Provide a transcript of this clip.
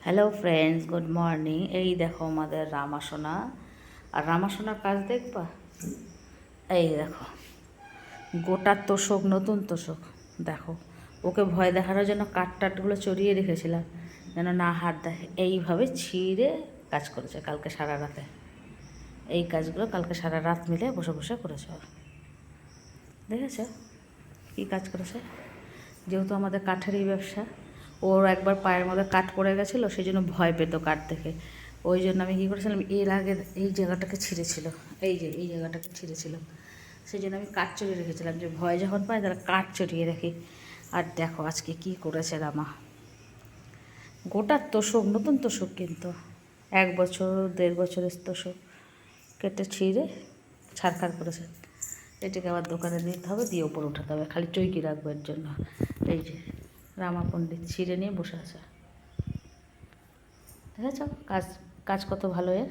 Hello friends good morning এই দেখো আমাদের রামাসোনা। আর রামাসোনার কাজ দেখবা? এই দেখো। গোটা তোষক, নতুন তোষক। দেখো, ওকে ভয় দেখানোর জন্য কাঠ টাটগুলো চড়িয়ে রেখেছিলাম। যেন না হাত দেখে এইভাবে ছিঁড়ে কাজ করেছে কালকে সারা রাতে। এই কাজগুলো কালকে সারা রাত মিলে বসে বসে করেছে দেখেছ? কী কাজ করেছে? যেহেতু আমাদের কাঠেরই ব্যবসা। ওর একবার পায়ের মধ্যে কাঠ পড়ে গেছিল সেই জন্য ভয় পেতো কাঠ দেখে ওই জন্য আমি কী করেছিলাম, এর আগে এই জায়গাটাকে ছিঁড়েছিল, এই যে, এই জায়গাটাকে ছিঁড়েছিল। সেই জন্য আমি কাঠ চড়িয়ে রেখেছিলাম, যে ভয় যখন পায় তারা কাঠ চড়িয়ে রাখি। আর দেখো আজকে কি করেছে রামা। গোটা তোষক, নতুন তোষক কিন্তু, এক বছর, দেড় বছরের তোষক। কেটে ছিঁড়ে ছাড়খাড় করেছে। এটাকে আবার দোকানে দিতে হবে, দিয়ে ওপর উঠাতে হবে, খালি চৈকি রাখব এর জন্য। এই যে রামা পণ্ডিত ছিঁড়ে নিয়ে বসে আছে। ঠিক আছে কাজ কাজ কত ভালো এর?